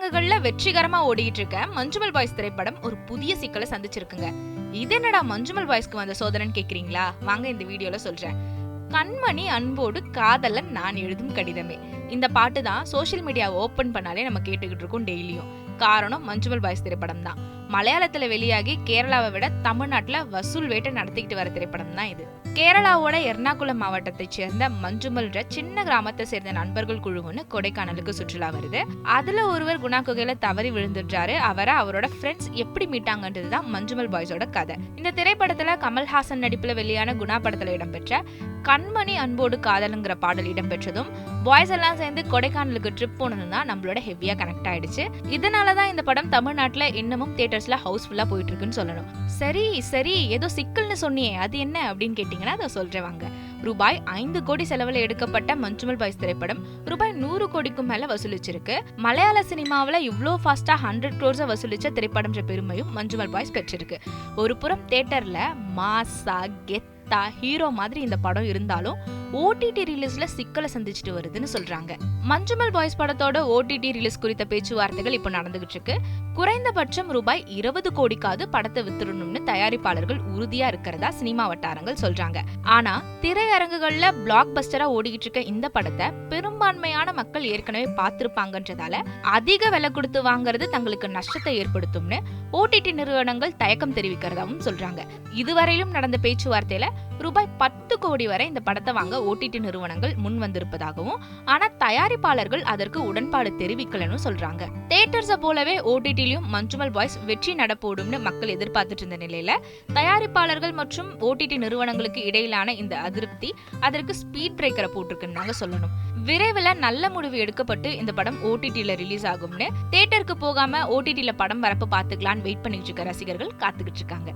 திரையரங்குகள்ல வெற்றிகரமா ஓடிட்டு இருக்க மஞ்சுமல் பாய்ஸ் திரைப்படம் ஒரு புதிய சிக்கலை சந்திச்சிருக்குங்க. இது என்னடா மஞ்சுமல் பாய்ஸ்க்கு வந்த சோதனைன்னு கேக்குறீங்களா? வாங்க இந்த வீடியோல சொல்றேன். கண்மணி அன்போடு காதலன் நான் எழுதும் கடிதமே. இந்த பாட்டு தான் சோஷியல் மீடியா ஓபன் பண்ணாலே நம்ம கேட்டுக்கிட்டு இருக்கோம் டெய்லியும். காரணம் மஞ்சுமல் பாய்ஸ் திரைப்படம் தான் மலையாளத்துல வெளியாகி கேரளாவை விட தமிழ்நாட்டுல வசூல் வேட்டை நடத்திக்கிட்டு வர திரைப்படம் தான் இது. கேரளாவோட எர்ணாகுளம் மாவட்டத்தைச் சேர்ந்த மஞ்சுமல்ற சின்ன கிராமத்தை சேர்ந்த நண்பர்கள் குழு ஒன்று கொடைக்கானலுக்கு சுற்றுலா வருது. அதுல ஒருவர் குணா குகையில தவறி விழுந்துடுறாரு. அவரை அவரோட ஃப்ரெண்ட்ஸ் எப்படி மீட்டாங்கன்றது தான் மஞ்சுமல் பாய்ஸோட கதை. இந்த திரைப்படத்துல கமல்ஹாசன் நடிப்புல வெளியான குணா படத்துல இடம்பெற்ற கண்மணி அன்போடு காதலுங்கிற பாடல் இடம்பெற்றதும் பாய்ஸ் எல்லாம் சேர்ந்து கொடைக்கானலுக்கு ட்ரிப் போனதும் தான் நம்மளோட ஹெவியா கனெக்ட் ஆயிடுச்சு. இதனால தான் இந்த படம் தமிழ்நாட்டுல இன்னமும் தேட்டர் ஹவுஸ்ஃபுல்லா போயிட்டு இருக்குன்னு சொல்லணும். சரி சரி ஏதோ சிக்கல்னு சொன்னியே அது என்ன அப்படின்னு கேட்டீங்கன்னா அதை சொல்றேன் வாங்க. ரூபாய் ஐந்து கோடி செலவில் எடுக்கப்பட்ட மஞ்சுமல் பாய்ஸ் திரைப்படம் ரூபாய் நூறு கோடிக்கும் மேல வசூலிச்சிருக்கு. மலையாள சினிமாவில் இவ்வளோ ஃபாஸ்ட்டாக ஹண்ட்ரட் க்ரோர்ஸை வசூலித்த திரைப்படம்ன்ற பெருமையும் மஞ்சுமல் பாய்ஸ் பெற்றிருக்கு. ஒரு புறம் தேட்டரில் மாசா கெத்தா ஹீரோ மாதிரி இந்த படம் இருந்தாலும் ஓடிடி ரிலீஸ்ல சிக்கலை சந்திச்சுட்டு வருதுன்னு சொல்றாங்க. மஞ்சுமல் பாய்ஸ் படத்தோட ஓடிடி ரிலீஸ் குறித்த பேச்சுவார்த்தைகள் இப்போ நடந்துகிட்டு இருக்கு. குறைந்தபட்சம் ரூபாய் இருபது கோடிக்காவது படத்தை வித்துடணும்னு தயாரிப்பாளர்கள் உறுதியா இருக்கிறதா சினிமா வட்டாரங்கள் சொல்றாங்க. ஆனா திரையரங்குகள்ல பிளாக் பஸ்டரா ஓடிக்கிட்டு இருக்க இந்த படத்தை பெரும்பான்மையான மக்கள் ஏற்கனவே பார்த்திருப்பாங்கன்றதால அதிக விலை கொடுத்து வாங்குறது தங்களுக்கு நஷ்டத்தை ஏற்படுத்தும்னு ஓடிடி நிறுவனங்கள் தயக்கம் தெரிவிக்கிறதாவும் சொல்றாங்க. இதுவரையிலும் நடந்த பேச்சுவார்த்தையில ரூபாய் பத்து கோடி வரை இந்த படத்தை வாங்க ஓடிடி நிறுவனங்கள் முன் வந்திருப்பதாகவும் ஆனா தயாரிப்பாளர்கள் அதற்கு உடன்பாடு தெரிவிக்கலன்னு சொல்றாங்க. தேட்டர்ஸை போலவே ஓடிடிலையும் மஞ்சுமல் பாய்ஸ் வெற்றி நடப்போடும்னு மக்கள் எதிர்பார்த்துட்டு இருந்த நிலையில தயாரிப்பாளர்கள் மற்றும் ஓடிடி நிறுவனங்களுக்கு இடையிலான இந்த அதிருப்தி அதற்கு ஸ்பீட் பிரேக்கரை போட்டிருக்குன்னு சொல்லணும். விரைவில் நல்ல முடிவு எடுக்கப்பட்டு இந்த படம் ஓடிடியில் ரிலீஸ் ஆகும்னு தேட்டருக்கு போகாம ஓடிடியில் படம் வரப்ப பார்த்துக்கலான்னு வெயிட் பண்ணிட்டு இருக்க ரசிகர்கள் காத்துக்கிட்டு இருக்காங்க.